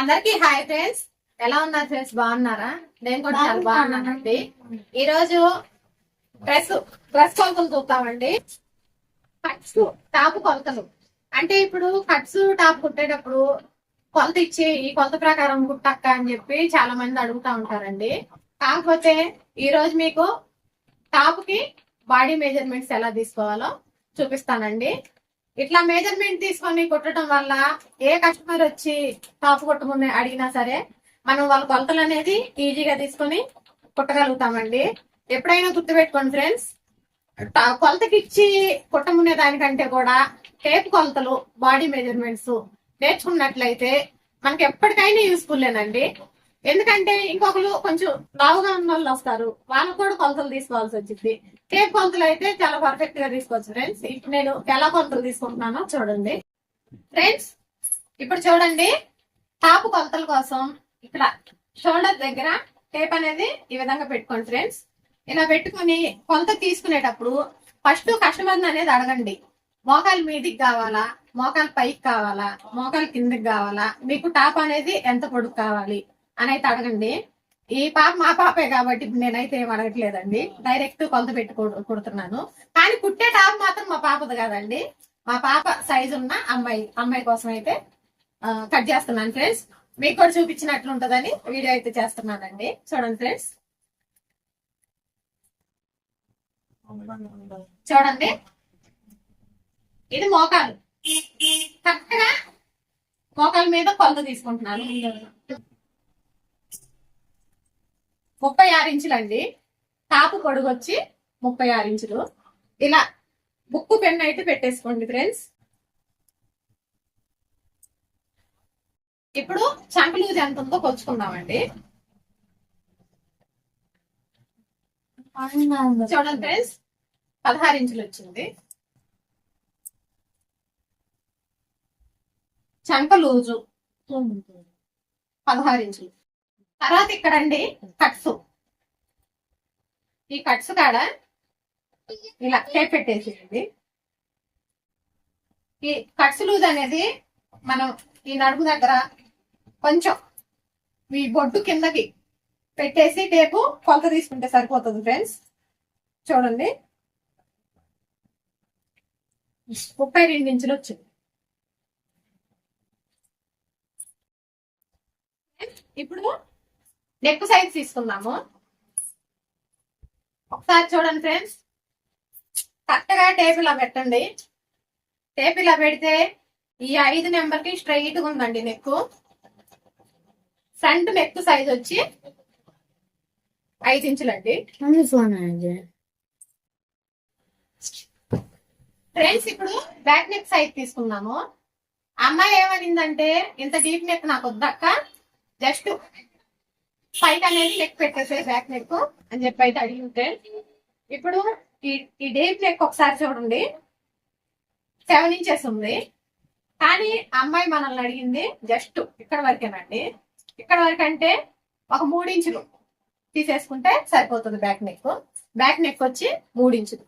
అందరికి hi friends. ఎలా ఉన్నారు ఫ్రెండ్స్? బాగున్నారా? నేను కూడా చాలా బాగున్నానండి. ఈ రోజు డ్రెస్ డ్రెస్ కొలతలు చూద్దామండి. కట్స్ టాప్ కొలతలు. అంటే ఇప్పుడు కట్స్ టాప్ కుట్టేటప్పుడు కొలత ఇచ్చి ఈ కొలత ప్రకారం కుట్టక్క అని చెప్పి చాలా మంది అడుగుతా ఉంటారండి. కాకపోతే ఈ రోజు మీకు టాప్కి బాడీ మెజర్మెంట్స్ ఎలా తీసుకోవాలో చూపిస్తానండి. ఇట్లా మెజర్మెంట్ తీసుకొని కుట్టడం వల్ల ఏ కస్టమర్ వచ్చి టాప్ కుట్టమని అడిగినా సరే మనం వాళ్ళ కొలతలు అనేది ఈజీగా తీసుకొని కుట్టగలుగుతామండి. ఎప్పుడైనా గుర్తుపెట్టుకోండి ఫ్రెండ్స్ కొలతకి ఇచ్చి కుట్టమునే దానికంటే కూడా టేప్ కొలతలు బాడీ మెజర్మెంట్స్ నేర్చుకున్నట్లయితే మనకి ఎప్పటికైనా యూస్ఫుల్ లేనండి ఎందుకంటే ఇంకొకరు కొంచెం లావుగా ఉన్న వాళ్ళు వస్తారు. వాళ్ళకు కూడా కొలతలు తీసుకోవాల్సి వచ్చింది. టేప్ కొలతలు అయితే చాలా పర్ఫెక్ట్గా తీసుకోవచ్చు ఫ్రెండ్స్. ఇప్పుడు నేను ఎలా కొలతలు తీసుకుంటున్నానో చూడండి. ఫ్రెండ్స్ ఇప్పుడు చూడండి. టాప్ కొలతల కోసం ఇక్కడ షోల్డర్ దగ్గర టేప్ అనేది ఈ విధంగా పెట్టుకోండి ఫ్రెండ్స్. ఇలా పెట్టుకొని కొలత తీసుకునేటప్పుడు ఫస్ట్ కస్టమర్ అనేది అడగండి. మోకాలు మీదికి కావాలా? మోకాలు పైకి కావాలా? మోకాలు కిందకి కావాలా? మీకు టాప్ అనేది ఎంత పొడుగు కావాలి? అని అయితే అడగండి. ఈ పాప మా పాపే కాబట్టి ఇప్పుడు నేనైతే ఏం అడగట్లేదండి. డైరెక్ట్ కొలత పెట్టి కుడుతున్నాను. కానీ కుట్టే టాప్ మాత్రం మా పాపది కాదండి. మా పాప సైజు ఉన్న అమ్మాయి అమ్మాయి కోసం అయితే కట్ చేస్తున్నాను ఫ్రెండ్స్ మీకు కూడా చూపించినట్లు ఉంటదని వీడియో అయితే చేస్తున్నానండి. చూడండి ఫ్రెండ్స్ చూడండి. ఇది మోకాలు. కరెక్ట్గా మోకాల మీద కొలత తీసుకుంటున్నాను. ముప్పై ఆరు ఇంచులు అండి టాపు పొడుగు వచ్చి ముప్పై ఆరు ఇంచులు. ఇలా బుక్కు పెన్ అయితే పెట్టేసుకోండి ఫ్రెండ్స్. ఇప్పుడు చంక లూజ్ ఎంత ఉందో కొలుచుకుందామండి. చూడండి ఫ్రెండ్స్ పదహారు ఇంచులు వచ్చింది. చంక లూజు పదహారు ఇంచులు. తర్వాత ఇక్కడండి కట్స్. ఈ కట్స్ కాడ ఇలా టేప్ పెట్టేసేయండి. ఈ కట్స్ లూజ్ అనేది మనం ఈ నడుము దగ్గర కొంచెం ఈ బొడ్డు కిందకి పెట్టేసి టేపు కొలత తీసుకుంటే సరిపోతుంది ఫ్రెండ్స్. చూడండి. ముప్పై రెండు ఇంచులు వచ్చింది. ఇప్పుడు నెక్ సైజ్ తీసుకుందాము. ఒకసారి చూడండి ఫ్రెండ్స్. కరెక్ట్గా టేప్ ఇలా పెట్టండి. టేప్ ఇలా పెడితే ఈ ఐదు నెంబర్కి స్ట్రైట్గా ఉందండి నెక్ ఫ్రంట్ నెక్ సైజ్ వచ్చి ఐదు ఇంచులండి ఫ్రెండ్స్ ఇప్పుడు బ్యాక్ నెక్ సైజ్ తీసుకున్నాము అమ్మాయి ఏమనిందంటే ఇంత డీప్ నెక్ నాకు వద్దక్క. జస్ట్ ఫైట్ అనేది లెక్ పెట్టేసే బ్యాక్ నెక్ అని చెప్పి అయితే అడిగి ఉంటే ఇప్పుడు ఈ ఈ డీప్ నెక్ ఒకసారి చూడండి. సెవెన్ ఇంచెస్ ఉంది. కానీ అమ్మాయి మనల్ని అడిగింది జస్ట్ ఇక్కడ వరకేనండి. ఇక్కడ వరకు అంటే ఒక మూడు ఇంచులు తీసేసుకుంటే సరిపోతుంది బ్యాక్ నెక్. బ్యాక్ నెక్ వచ్చి మూడు ఇంచులు.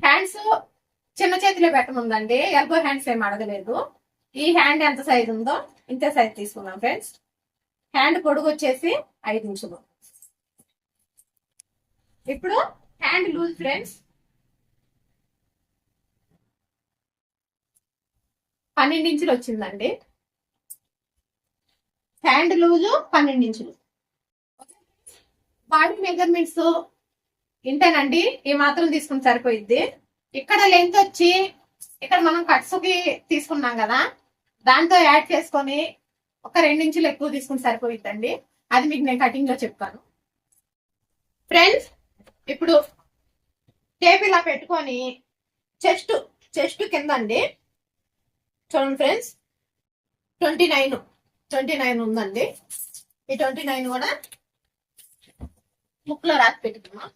హ్యాండ్స్ చిన్న చేతిలో పెట్టనుందండి. ఎల్బో హ్యాండ్స్ ఏం అడగలేదు. ఈ హ్యాండ్ ఎంత సైజ్ ఉందో ఇంతే సైజ్ తీసుకున్నాం ఫ్రెండ్స్. హ్యాండ్ పొడుగు వచ్చేసి ఐదు ఇంచులు ఇప్పుడు హ్యాండ్ లూజ్ ఫ్రెండ్స్. పన్నెండు ఇంచులు వచ్చిందండి. హ్యాండ్ లూజు పన్నెండు ఇంచులు. బాడీ మెజర్మెంట్స్ ఇంతేనండి. ఈ మాత్రం తీసుకుని సరిపోయిద్ది. ఇక్కడ లెంత్ వచ్చి ఇక్కడ మనం కట్స్కి తీసుకున్నాం కదా దాంతో యాడ్ చేసుకొని ఒక రెండు ఇంచులు ఎక్కువ తీసుకుని సరిపోయిద్దండి. అది మీకు నేను కటింగ్లో చెప్తాను. ఫ్రెండ్స్ ఇప్పుడు టేప్ ఇలా పెట్టుకొని చెస్ట్ చెస్ట్ కింద అండి చూడండి friends twenty nine twenty nine ఉందండి. ఈ ట్వంటీ నైన్ కూడా బుక్లో రాసి పెట్టుకున్నాం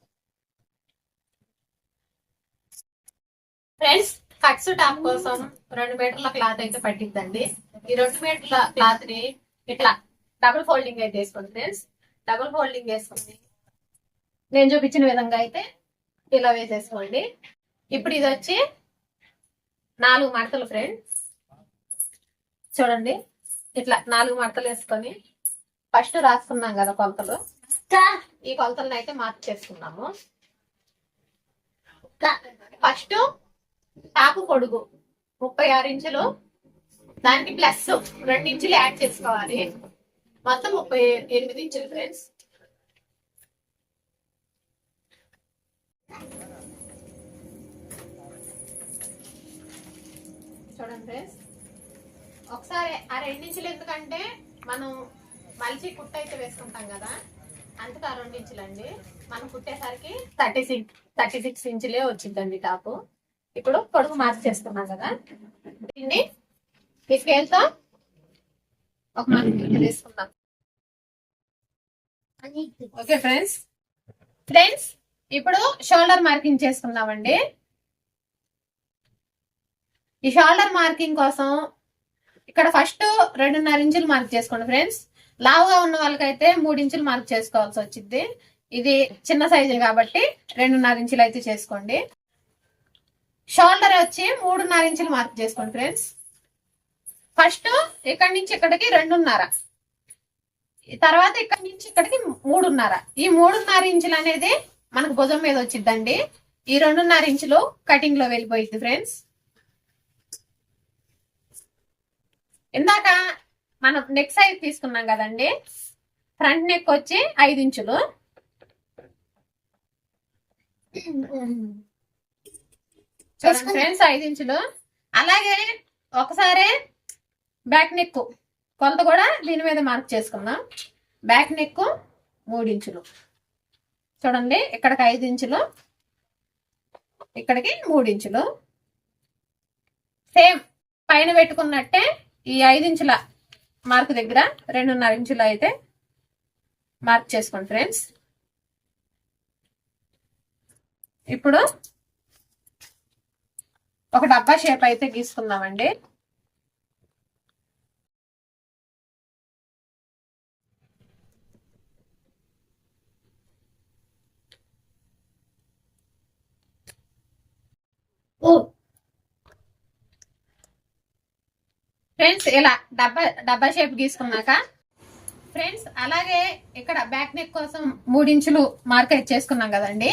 ఫ్రెండ్స్ కట్స్ టాప్ కోసం రెండు మీటర్ల క్లాత్ అయితే పట్టిద్దండి. ఈ రెండు మీటర్ల క్లాత్ని ఇట్లా డబుల్ ఫోల్డింగ్ అయితే వేసుకోండి ఫ్రెండ్స్. డబుల్ ఫోల్డింగ్ వేసుకుంది నేను చూపించిన విధంగా అయితే ఇలా వేసేసుకోండి. ఇప్పుడు ఇది వచ్చి నాలుగు మడతలు ఫ్రెండ్స్. చూడండి ఇట్లా నాలుగు మడతలు వేసుకొని ఫస్ట్ రాసుకున్నాం కదా కొలతలు. ఈ కొలతలను అయితే మార్క్ చేసుకున్నాము ఫస్ట్ టాపు పొడుగు ముప్పై ఆరు ఇంచులు. దానికి ప్లస్ రెండు ఇంచులు యాడ్ చేసుకోవాలి. మొత్తం ముప్పై ఎనిమిది ఇంచులు ఫ్రెండ్స్ చూడండి ఫ్రెండ్స్ ఒకసారి ఆ రెండించులు ఎందుకంటే మనం మలిచి కుట్ట అయితే వేసుకుంటాం కదా అందుకు ఆ రెండించులు అండి మనం కుట్టేసరికి థర్టీ సిక్స్ థర్టీ సిక్స్ ఇంచులే వచ్చిందండి టాపు. ఇప్పుడు పొడుగు మార్క్ చేసుకున్నాం కదా. దీన్ని ఈ స్కేల్తో ఒక మార్క్ వేసుకుందాం ఓకే ఫ్రెండ్స్. ఫ్రెండ్స్ ఇప్పుడు షోల్డర్ మార్కింగ్ చేసుకుందామండి. ఈ షోల్డర్ మార్కింగ్ కోసం ఇక్కడ ఫస్ట్ రెండున్నర ఇంచులు మార్క్ చేసుకోండి ఫ్రెండ్స్. లావుగా ఉన్న వాళ్ళకైతే మూడు ఇంచులు మార్క్ చేసుకోవాల్సి వచ్చింది. ఇది చిన్న సైజు కాబట్టి రెండున్నర ఇంచులు అయితే చేసుకోండి. షోల్డర్ వచ్చి మూడున్నర ఇంచులు మార్క్ చేసుకోండి ఫ్రెండ్స్. ఫస్ట్ ఇక్కడి నుంచి ఇక్కడికి రెండున్నర. తర్వాత ఇక్కడి నుంచి ఇక్కడికి మూడున్నర. ఈ మూడున్నర ఇంచులు అనేది మనకు భుజం మీద వచ్చిద్దండి. ఈ రెండున్నర ఇంచులు కటింగ్లో వెళ్ళిపోయింది ఫ్రెండ్స్. ఇందాక మనం నెక్ సైజ్ తీసుకున్నాం కదండి. ఫ్రంట్ నెక్ వచ్చి ఐదు ఇంచులు. చూడండి ఫ్రెండ్స్ ఐదు ఇంచులు. అలాగే ఒకసారి బ్యాక్ నెక్ కొలత కూడా దీని మీద మార్క్ చేసుకుందాం. బ్యాక్ నెక్ మూడు ఇంచులు. చూడండి ఇక్కడికి ఐదు ఇంచులు. ఇక్కడికి మూడు ఇంచులు. సేమ్ పైన పెట్టుకున్నట్టే ఈ ఐదు ఇంచుల మార్క్ దగ్గర రెండున్నర ఇంచులు అయితే మార్క్ చేసుకోండి ఫ్రెండ్స్. ఇప్పుడు ఒక డబ్బా షేప్ అయితే గీసుకుందామండి. ఫ్రెండ్స్ ఇలా డబ్బా డబ్బా షేప్ గీసుకున్నాక ఫ్రెండ్స్ అలాగే ఇక్కడ బ్యాక్ నెక్ కోసం మూడించులు మార్క్ అయితే చేసుకున్నాం కదండి.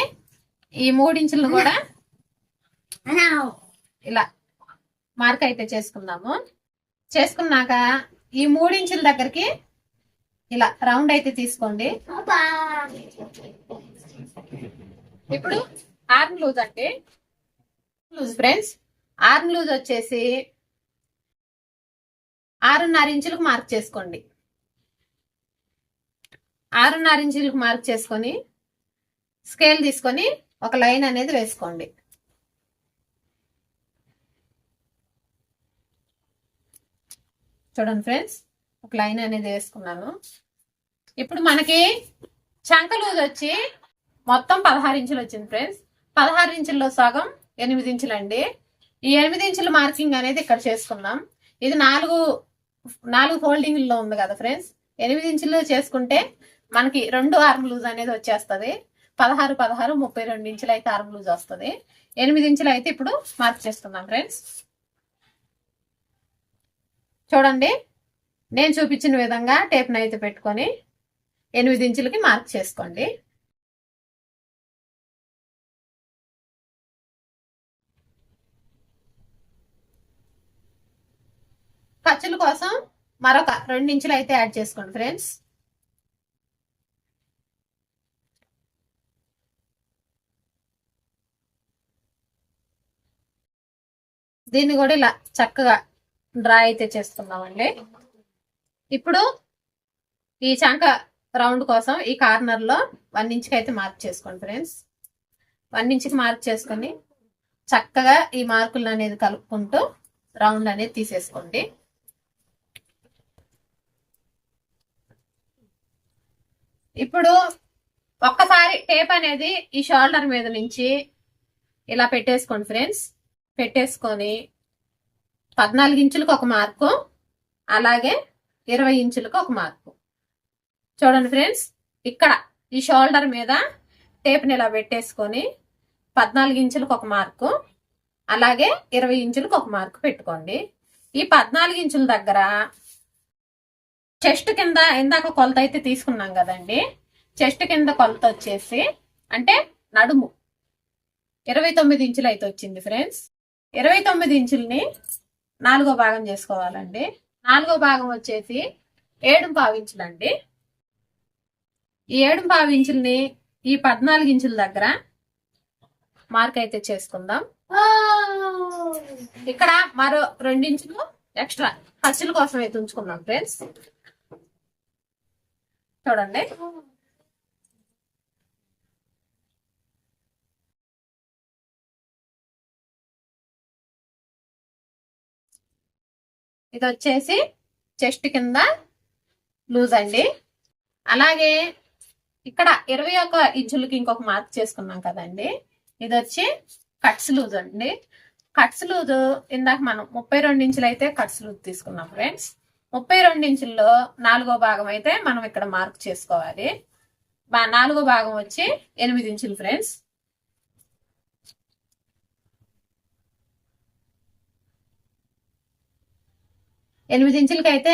ఈ మూడించులను కూడా ఇలా మార్క్ అయితే చేసుకుందాము. చేసుకున్నాక ఈ మూడించుల దగ్గరికి ఇలా రౌండ్ అయితే తీసుకోండి. ఇప్పుడు ఆర్మ్ లూజ్ అంటే లూజ్ ఫ్రెండ్స్ ఆర్మ్ లూజ్ వచ్చేసి ఆరున్నర ఇంచులకు మార్క్ చేసుకోండి. ఆరున్నర ఇంచులకు మార్క్ చేసుకొని స్కేల్ తీసుకొని ఒక లైన్ అనేది వేసుకోండి. చూడండి ఫ్రెండ్స్ ఒక లైన్ అనేది వేసుకున్నాను. ఇప్పుడు మనకి చంక లూజ్ వచ్చి మొత్తం పదహారు ఇంచులు వచ్చింది ఫ్రెండ్స్. పదహారు ఇంచుల్లో సగం ఎనిమిది ఇంచులు అండి. ఈ ఎనిమిది ఇంచుల మార్కింగ్ అనేది ఇక్కడ చేసుకుందాం. ఇది నాలుగు నాలుగు ఫోల్డింగ్లో ఉంది కదా ఫ్రెండ్స్. ఎనిమిది ఇంచులు చేసుకుంటే మనకి రెండు ఆర్మ్ లూజ్ అనేది వచ్చేస్తుంది. పదహారు పదహారు ముప్పై రెండు ఇంచులు అయితే ఆర్మ్ లూజ్ వస్తుంది. ఎనిమిది ఇంచులు అయితే ఇప్పుడు మార్క్ చేస్తున్నాం ఫ్రెండ్స్. చూడండి. నేను చూపించిన విధంగా టేప్ అయితే పెట్టుకొని ఎనిమిది ఇంచులకి మార్క్ చేసుకోండి. ఖర్చుల కోసం మరొక రెండు ఇంచులు అయితే యాడ్ చేసుకోండి ఫ్రెండ్స్. దీన్ని కూడా ఇలా చక్కగా డ్రా అయితే చేసుకున్నామండి ఇప్పుడు ఈ చంక రౌండ్ కోసం ఈ కార్నర్లో వన్ ఇంచ్కి అయితే మార్క్ చేసుకోండి ఫ్రెండ్స్. వన్ ఇంచ్కి మార్క్ చేసుకొని చక్కగా ఈ మార్కులు అనేది కలుపుకుంటూ రౌండ్ అనేది తీసేసుకోండి. ఇప్పుడు ఒక్కసారి టేప్ అనేది ఈ షోల్డర్ మీద నుంచి ఇలా పెట్టేసుకోండి ఫ్రెండ్స్. పెట్టేసుకొని పద్నాలుగు ఇంచులకు ఒక మార్కు అలాగే ఇరవై ఇంచులకు ఒక మార్కు. చూడండి ఫ్రెండ్స్ ఇక్కడ ఈ షోల్డర్ మీద టేప్ని ఇలా పెట్టేసుకొని పద్నాలుగు ఇంచులకు ఒక మార్కు అలాగే ఇరవై ఇంచులకు ఒక మార్కు పెట్టుకోండి. ఈ పద్నాలుగు ఇంచుల దగ్గర చెస్ట్ కింద ఇందాక కొలత అయితే తీసుకున్నాం కదండి. చెస్ట్ కింద కొలత వచ్చేసి అంటే నడుము. ఇరవై తొమ్మిది ఇంచులు అయితే వచ్చింది ఫ్రెండ్స్. ఇరవై తొమ్మిది ఇంచుల్ని నాలుగో భాగం చేసుకోవాలండి. నాలుగో భాగం వచ్చేసి ఏడు పావించులండి ఈ ఏడు పావించుల్ని ఈ పద్నాలుగు ఇంచుల దగ్గర మార్క్ అయితే చేసుకుందాం. ఇక్కడ మరో రెండించులు ఎక్స్ట్రా ఖర్చుల కోసం అయితే ఉంచుకున్నాం ఫ్రెండ్స్. చూడండి. ఇది వచ్చేసి చెస్ట్ కింద లూజ్ అండి. అలాగే ఇక్కడ ఇరవై ఒక ఇంచులకి ఇంకొక మార్క్ చేసుకున్నాం కదండి. ఇది వచ్చి కట్స్ లూజ్ అండి. కట్స్ లూజ్ ఇందాక మనం ముప్పై రెండు ఇంచులు అయితే కట్స్ లూజ్ తీసుకున్నాం ఫ్రెండ్స్. ముప్పై రెండు ఇంచుల్లో నాలుగో భాగం అయితే మనం ఇక్కడ మార్క్ చేసుకోవాలి. నాలుగో భాగం వచ్చి ఎనిమిది ఇంచులు ఫ్రెండ్స్. ఎనిమిది ఇంచులకి అయితే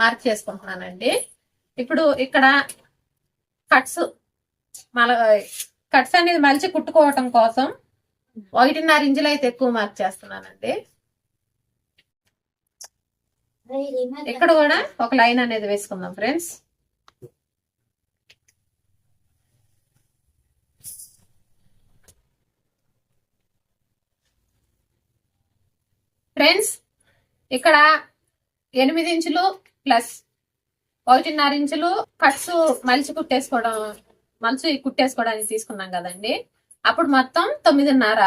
మార్క్ చేసుకుంటున్నానండి. ఇప్పుడు ఇక్కడ కట్స్ మల కట్స్ అనేది మలిచి కుట్టుకోవటం కోసం ఒకటిన్నర ఇంచులు అయితే ఎక్కువ మార్క్ చేస్తున్నానండి. ఇక్కడ కూడా ఒక లైన్ అనేది వేసుకుందాం ఫ్రెండ్స్. ఫ్రెండ్స్ ఇక్కడ ఎనిమిది ఇంచులు ప్లస్ ఒకటిన్నర ఇంచులు కట్స్ మలిచి కుట్టేసుకోవడం మలిచి కుట్టేసుకోవడానికి తీసుకున్నాం కదండి. అప్పుడు మొత్తం తొమ్మిదిన్నర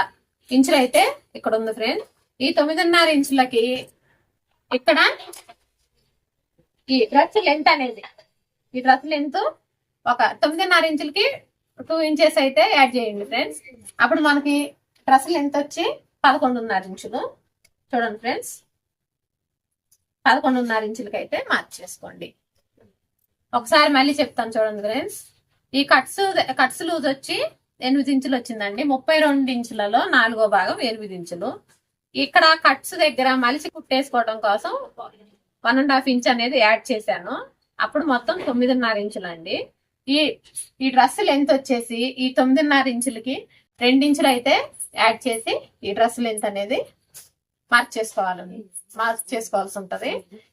ఇంచులు అయితే ఇక్కడ ఉంది ఫ్రెండ్ ఈ తొమ్మిదిన్నర ఇంచులకి ఇక్కడ ఈ డ్రెస్ లెంత్ అనేది ఈ డ్రెస్ లెంత్ ఒక తొమ్మిదిన్నర ఇంచులకి టూ ఇంచెస్ అయితే యాడ్ చేయండి ఫ్రెండ్స్ అప్పుడు మనకి డ్రెస్ లెంత్ వచ్చి పదకొండున్నర ఇంచులు. చూడండి ఫ్రెండ్స్ పదకొండున్నర ఇంచులకి అయితే మార్చేసుకోండి ఒకసారి మళ్ళీ చెప్తాను చూడండి ఫ్రెండ్స్ ఈ కట్స్ కట్స్ లూజ్ వచ్చి ఎనిమిది ఇంచులు వచ్చిందండి. ముప్పై రెండు ఇంచులలో నాలుగో భాగం ఎనిమిది ఇంచులు. ఇక్కడ కట్స్ దగ్గర మలిసి కుట్టేసుకోవడం కోసం వన్ అండ్ హాఫ్ ఇంచ్ అనేది యాడ్ చేశాను. అప్పుడు మొత్తం తొమ్మిదిన్నర ఇంచులు అండి ఈ ఈ డ్రెస్ లెంత్ వచ్చేసి ఈ తొమ్మిదిన్నర ఇంచులకి రెండించులు అయితే యాడ్ చేసి ఈ డ్రెస్ లెంత్ అనేది మార్చేసుకోవాలండి మార్క్ చేసుకోవాల్సి ఉంటది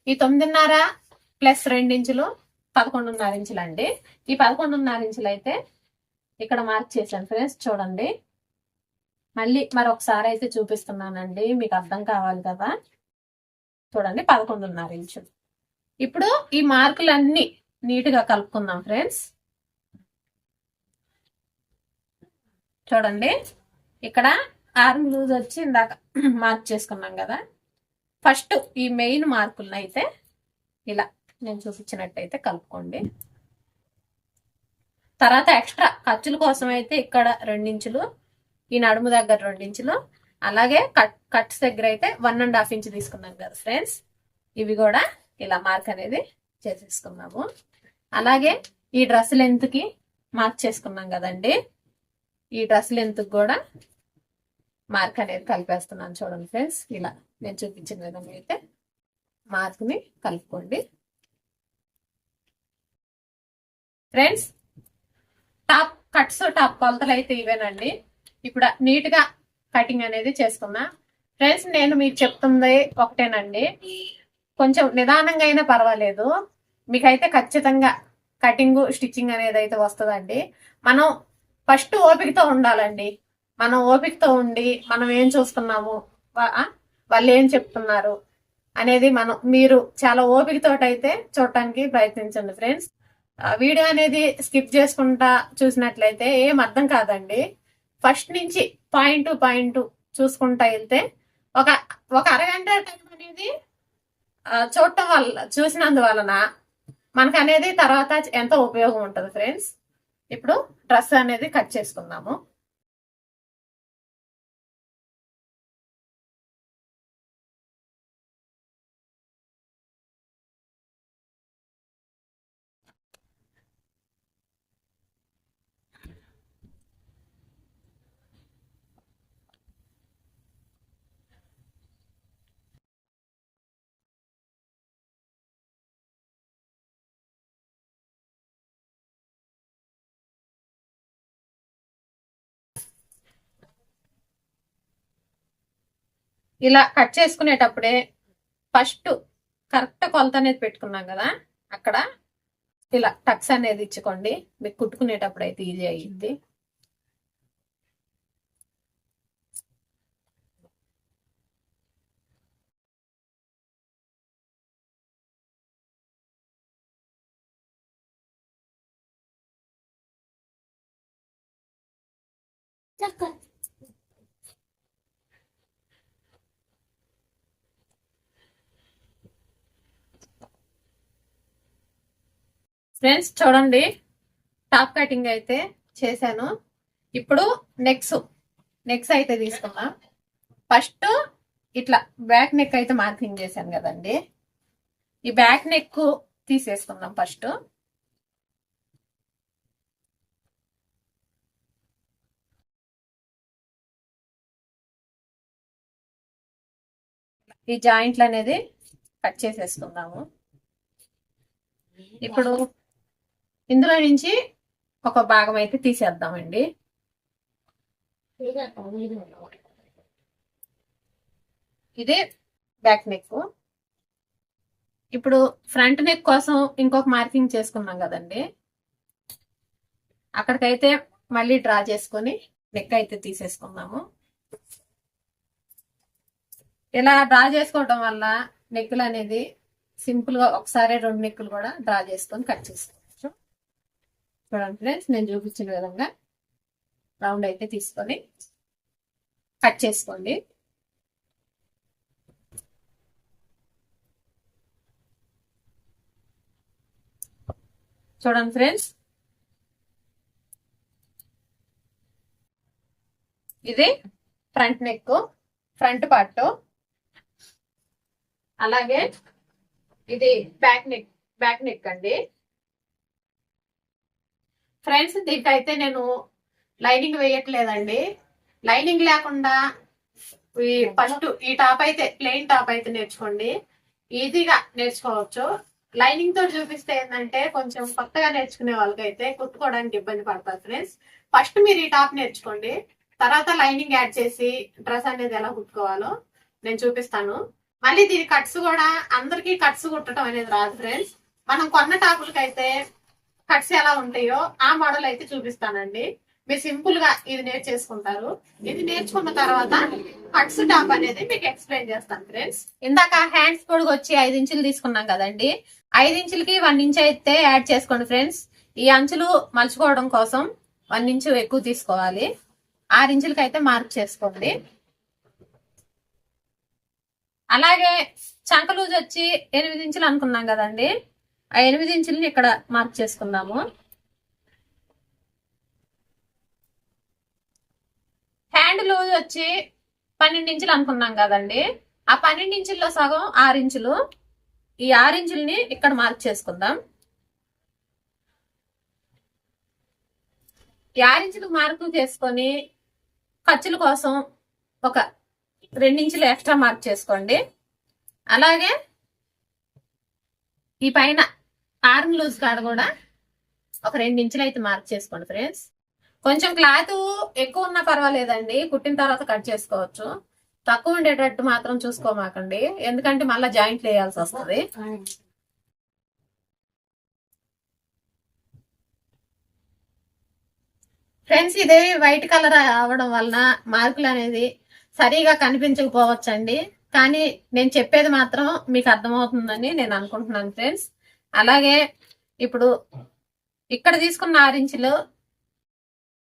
ఈ తొమ్మిదిన్నర ప్లస్ రెండించులు పదకొండున్నర ఇంచులు అండి ఈ పదకొండున్నర ఇంచులు అయితే ఇక్కడ మార్క్ చేశాను ఫ్రెండ్స్ చూడండి. మళ్ళీ మరొకసారి అయితే చూపిస్తున్నానండి మీకు అర్థం కావాలి కదా. చూడండి పదకొండున్నర ఇంచులు ఇప్పుడు ఈ మార్కులన్నీ నీట్గా కలుపుకుందాం ఫ్రెండ్స్. చూడండి ఇక్కడ ఆర్మ్ లూజ్ వచ్చి ఇందాక మార్క్ చేసుకున్నాం కదా. ఫస్ట్ ఈ మెయిన్ మార్కులను అయితే ఇలా నేను చూపించినట్టయితే కలుపుకోండి. తర్వాత ఎక్స్ట్రా ఖర్చుల కోసం అయితే ఇక్కడ రెండించులు ఈ నడుము దగ్గర రెండించులు అలాగే కట్ కట్స్ దగ్గర అయితే వన్ అండ్ హాఫ్ ఇంచ్ తీసుకున్నాం కదా ఫ్రెండ్స్. ఇవి కూడా ఇలా మార్క్ అనేది చేసేసుకున్నాము. అలాగే ఈ డ్రెస్ లెంత్కి మార్క్ చేసుకున్నాం కదండి. ఈ డ్రెస్ లెంత్కి కూడా మార్క్ అనేది కలిపేస్తున్నాను చూడండి ఫ్రెండ్స్ ఇలా. నేను చూపించిన విధంగా అయితే మార్క్ని కలుపుకోండి. ఫ్రెండ్స్ టాప్ కట్స్ టాప్ కొలతలు అయితే ఇవేనండి. ఇప్పుడు నీట్గా కటింగ్ అనేది చేసుకున్నా. ఫ్రెండ్స్ నేను మీకు చెప్తుంది ఒకటేనండి. కొంచెం నిదానంగా అయినా పర్వాలేదు. మీకైతే ఖచ్చితంగా కటింగ్ స్టిచ్చింగ్ అనేది అయితే వస్తుందండి. మనం ఫస్ట్ ఓపికతో ఉండాలండి. మనం ఓపికతో ఉండి మనం ఏం చూస్తున్నాము? వాళ్ళు ఏం చెప్తున్నారు అనేది మనం మీరు చాలా ఓపికతో అయితే చూడటానికి ప్రయత్నించండి ఫ్రెండ్స్. వీడియో అనేది స్కిప్ చేసుకుంటా చూసినట్లయితే ఏం అర్థం కాదండి. ఫస్ట్ నుంచి పాయింట్ టు పాయింట్ చూసుకుంటా వెళ్తే ఒక ఒక అరగంట టైం అనేది చూడటం వల్ల చూసినందువలన మనకు అనేది తర్వాత ఎంతో ఉపయోగం ఉంటుంది ఫ్రెండ్స్. ఇప్పుడు డ్రెస్ అనేది కట్ చేసుకుందాము. ఇలా కట్ చేసుకునేటప్పుడే ఫస్ట్ కరెక్ట్ కొలత అనేది పెట్టుకున్నాం కదా అక్కడ ఇలా టక్స్ అనేది ఇచ్చుకోండి. మీకు కుట్టుకునేటప్పుడు అయితే ఈజీ అయ్యింది ఫ్రెండ్స్ చూడండి. టాప్ కటింగ్ అయితే చేశాను. ఇప్పుడు నెక్స్ నెక్స్ అయితే తీసుకున్నా ఫస్ట్ ఇట్లా బ్యాక్ నెక్ అయితే మార్కింగ్ చేశాను కదండి. ఈ బ్యాక్ నెక్ తీసేసుకుందాం ఫస్ట్ ఈ జాయింట్లు అనేది కట్ చేసేసుకుందాము. ఇప్పుడు ఇందులో నుంచి ఒక భాగం అయితే తీసేద్దామండి. ఇది బ్యాక్ నెక్. ఇప్పుడు ఫ్రంట్ నెక్ కోసం ఇంకొక మార్కింగ్ చేసుకున్నాం కదండి. అక్కడికైతే మళ్ళీ డ్రా చేసుకొని నెక్ అయితే తీసేసుకున్నాము ఇలా డ్రా చేసుకోవటం వల్ల నెక్కులు అనేది సింపుల్గా ఒకసారి రెండు నెక్కులు కూడా డ్రా చేసుకొని కట్ చేసుకోవచ్చు చూడండి ఫ్రెండ్స్ నేను చూపించిన విధంగా రౌండ్ అయితే తీసుకొని కట్ చేసుకోండి. చూడండి ఫ్రెండ్స్ ఇది ఫ్రంట్ నెక్ ఫ్రంట్ పార్ట్ అలాగే ఇది బ్యాక్ నెక్ బ్యాక్ నెక్ అండి. ఫ్రెండ్స్ దీనికైతే నేను లైనింగ్ వేయట్లేదండి. లైనింగ్ లేకుండా ఈ ఫస్ట్ ఈ టాప్ అయితే ప్లెయిన్ టాప్ అయితే నేర్చుకోండి. ఈజీగా నేర్చుకోవచ్చు. లైనింగ్తో చూపిస్తే ఏంటంటే కొంచెం కొత్తగా నేర్చుకునే వాళ్ళకైతే కుట్టుకోవడానికి ఇబ్బంది పడతారు ఫ్రెండ్స్. ఫస్ట్ మీరు ఈ టాప్ నేర్చుకోండి. తర్వాత లైనింగ్ యాడ్ చేసి డ్రెస్ అనేది ఎలా కుట్టుకోవాలో నేను చూపిస్తాను. మళ్ళీ దీని కట్స్ కూడా అందరికీ కట్స్ కుట్టడం అనేది రాదు ఫ్రెండ్స్. మనం కొన్న టాపులకైతే కట్స్ ఎలా ఉంటాయో ఆ మోడల్ అయితే చూపిస్తానండి. మీరు సింపుల్గా ఇది నేర్చేసుకుంటారు. ఇది నేర్చుకున్న తర్వాత కట్స్ టాప్ అనేది మీకు ఎక్స్ప్లెయిన్ చేస్తాను ఫ్రెండ్స్. ఇందాక హ్యాండ్స్ పొడుగు వచ్చి ఐదు ఇంచులు తీసుకున్నాం కదండి. ఐదు ఇంచులకి వన్ ఇంచ్ అయితే యాడ్ చేసుకోండి ఫ్రెండ్స్. ఈ అంచులు మలుచుకోవడం కోసం వన్ ఇంచు ఎక్కువ తీసుకోవాలి. ఆరు ఇంచులకి అయితే మార్క్ చేసుకోండి. అలాగే చంకలూజ్ వచ్చి ఎనిమిది ఇంచులు అనుకున్నాం కదండి. ఆ ఎనిమిది ఇంచులని ఇక్కడ మార్క్ చేసుకుందాము. హ్యాండ్ లూజ్ వచ్చి పన్నెండు ఇంచులు అనుకున్నాం కదండి. ఆ పన్నెండు ఇంచుల్లో సగం ఆరు ఇంచులు. ఈ ఆరు ఇంచుల్ని ఇక్కడ మార్క్ చేసుకుందాం. ఈ ఆరు మార్కు చేసుకొని ఖర్చుల కోసం ఒక రెండించులు ఎక్స్ట్రా మార్క్ చేసుకోండి. అలాగే ఈ పైన ఆర్మ్ లూజ్ కాడ కూడా ఒక రెండించులు అయితే మార్క్ చేసుకోండి ఫ్రెండ్స్ కొంచెం క్లాత్ ఎక్కువ ఉన్నా పర్వాలేదండి. కుట్టిన తర్వాత కట్ చేసుకోవచ్చు. తక్కువ ఉండేటట్టు మాత్రం చూసుకోమాకండి. ఎందుకంటే మళ్ళీ జాయింట్లు వేయాల్సి వస్తుంది. ఫ్రెండ్స్ ఇది వైట్ కలర్ అవడం వలన మార్కులు అనేది సరిగా కనిపించకపోవచ్చండి. కానీ నేను చెప్పేది మాత్రం మీకు అర్థమవుతుందని నేను అనుకుంటున్నాను ఫ్రెండ్స్ అలాగే ఇప్పుడు ఇక్కడ తీసుకున్న ఆరించులు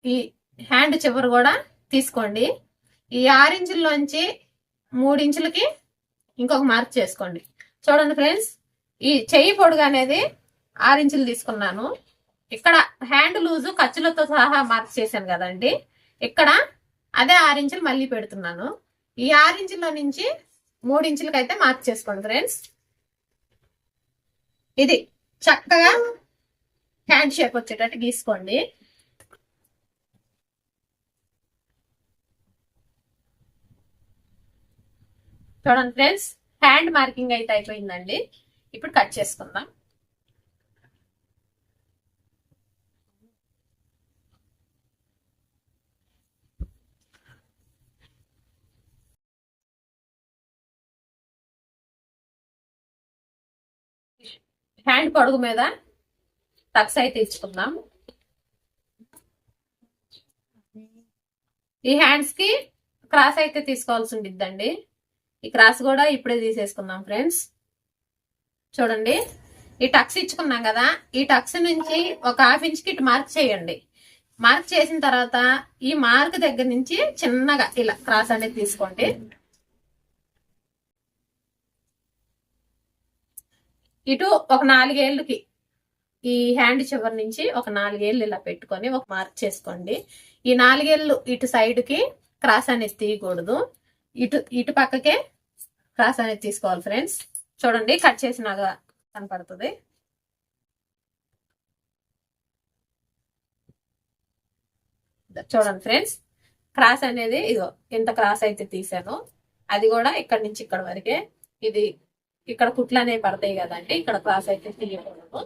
ఈ హ్యాండ్ చివరి కూడా తీసుకోండి. ఈ ఆరించుల్లోంచి మూడించులకి ఇంకొక మార్క్ చేసుకోండి. చూడండి ఫ్రెండ్స్ ఈ చెయ్యి పొడుగు అనేది ఆరించులు తీసుకున్నాను. ఇక్కడ హ్యాండ్ లూజు ఖర్చులతో సహా మార్క్ చేశాను కదండి. ఇక్కడ అదే ఆరించులు మళ్ళీ పెడుతున్నాను. ఈ ఆరించుల్లో నుంచి మూడించులకైతే అయితే మార్క్ చేసుకోండి ఫ్రెండ్స్. ఇది చక్కగా హ్యాండ్ షేప్ వచ్చేటట్టు గీసుకోండి. చూడండి ఫ్రెండ్స్ హ్యాండ్ మార్కింగ్ అయితే అయిపోయిందండి. ఇప్పుడు కట్ చేసుకుందాం. హ్యాండ్ పొడుగు మీద టక్స్ అయితే ఇచ్చుకుందాం ఈ హ్యాండ్స్కి క్రాస్ అయితే తీసుకోవాల్సి ఉండిద్దండి. ఈ క్రాస్ కూడా ఇప్పుడే తీసేసుకుందాం ఫ్రెండ్స్. చూడండి ఈ టక్స్ ఇచ్చుకున్నాం కదా ఈ టక్స్ నుంచి ఒక హాఫ్ ఇంచ్కి ఇటు మార్క్ చేయండి. మార్క్ చేసిన తర్వాత ఈ మార్క్ దగ్గర నుంచి చిన్నగా ఇలా క్రాస్ అనేది తీసుకోండి. ఇటు ఒక నాలుగేళ్ళకి ఈ హ్యాండ్ చివరి నుంచి ఒక నాలుగేళ్ళు ఇలా పెట్టుకొని ఒక మార్క్ చేసుకోండి. ఈ నాలుగేళ్ళు ఇటు సైడ్కి క్రాస్ అనేది తీయకూడదు. ఇటు ఇటు పక్కకే క్రాస్ అనేది తీసుకోవాలి ఫ్రెండ్స్ చూడండి కట్ చేసినాగా కనపడుతుంది. చూడండి ఫ్రెండ్స్ క్రాస్ అనేది ఇదో ఎంత క్రాస్ అయితే తీసాను. అది కూడా ఇక్కడ నుంచి ఇక్కడ వరకే. ఇది ఇక్కడ కుట్లు అనేవి పడతాయి కదండి. ఇక్కడ క్లాస్ అయితే తీయకూడదు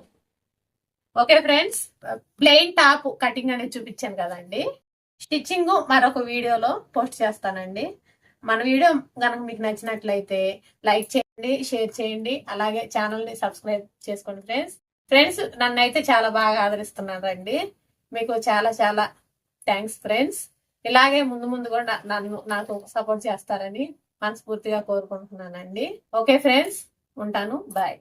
okay friends plain top cutting అనేది చూపించాను కదండి. స్టిచ్చింగ్ మరొక వీడియోలో పోస్ట్ చేస్తానండి. మన వీడియో కనుక మీకు నచ్చినట్లయితే లైక్ చేయండి షేర్ చేయండి. అలాగే ఛానల్ని సబ్స్క్రైబ్ చేసుకోండి ఫ్రెండ్స్ ఫ్రెండ్స్ నన్ను అయితే చాలా బాగా ఆదరిస్తున్నారండి. మీకు చాలా చాలా థ్యాంక్స్ ఫ్రెండ్స్ ఇలాగే ముందు ముందు కూడా నన్ను నాకు సపోర్ట్ చేస్తారని మనస్ఫూర్తిగా కోరుకుంటున్నానండి. ఓకే ఫ్రెండ్స్ ఉంటాను. బాయ్.